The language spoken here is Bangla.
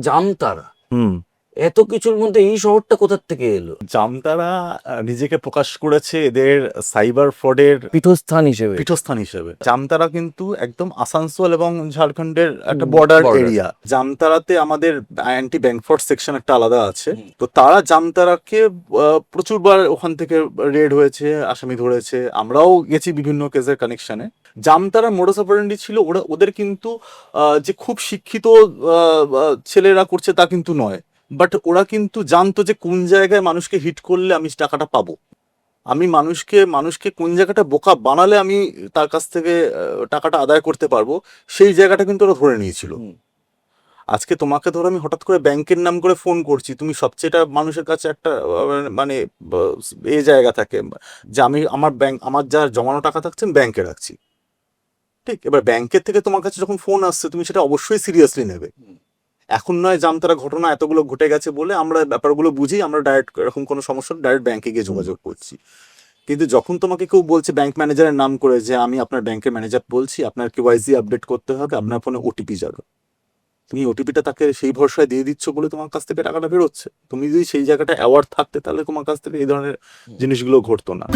জামতারা হুম এত কিছুর মধ্যে এই শহরটা কোথার থেকে এলো? জামতারা নিজেকে প্রকাশ করেছে এদের সাইবার ফ্রডের পীঠস্থান হিসেবে। পীঠস্থান হিসেবে। জামতারা কিন্তু একদম আসানসোল এবং ঝাড়খণ্ডের একটা বর্ডার। এরিয়া জামতারাতে আমাদের অ্যান্টি ব্যাংকফোর্ড সেকশন একটা আলাদা আছে। তো তারা জামতারাকে প্রচুরবার ওখান থেকে রেড হয়েছে আসামি ধরেছে। আমরাও গেছি বিভিন্ন কেসের কানেকশনে জামতারা মোডাস অপারেন্ডি ছিল ওরা ওদের কিন্তু আহ, যে খুব শিক্ষিত ছেলেরা করছে তা কিন্তু নয়। বাট ওরা কিন্তু জানতো যে কোন জায়গায় মানুষকে হিট করলে আমি টাকাটা পাবো। আমি মানুষকে মানুষকে কোন জায়গাটা বোকা বানালে আমি তার কাছ থেকে টাকাটা আদায় করতে পারব সেই জায়গাটা কিন্তু ওরা ধরে নিয়েছিল। আজকে তোমাকে ধরো আমি হঠাৎ করে ব্যাংকের নাম করে ফোন করছি তুমি সবচেয়ে মানুষের কাছে একটা মানে এ জায়গা থাকে যে আমি আমার ব্যাংক আমার যা জমানো টাকা থাকছে আমি ব্যাংকে রাখছি। ঠিক? এবার ব্যাংকের থেকে তোমার কাছে যখন ফোন আসছে তুমি সেটা অবশ্যই সিরিয়াসলি নেবে। এখন নয় জামতারা ঘটনা এতগুলো ঘটে গেছে বলে আমরা ব্যাপারগুলো বুঝি আমরা ডাইরেক্ট এরকম কোনো সমস্যা ডাইরেক্ট ব্যাংকে গিয়ে যোগাযোগ করছি। কিন্তু যখন তোমাকে কেউ বলছে ব্যাংক ম্যানেজারের নাম করে যে আমি আপনার ব্যাংকের ম্যানেজার বলছি আপনার কেওয়াইসি আপডেট করতে হবে আপনার ফোনে ওটিপি যাবে। তুমি ওটিপিটা তাকে সেই ভরসায় দিয়ে দিচ্ছ বলে তোমার কাছ থেকে টাকাটা বেরোচ্ছে। তুমি যদি সেই জায়গাটা অ্যাওয়ার্ড থাকতে তাহলে তোমার কাছ থেকে এই ধরনের জিনিসগুলো ঘটতো না।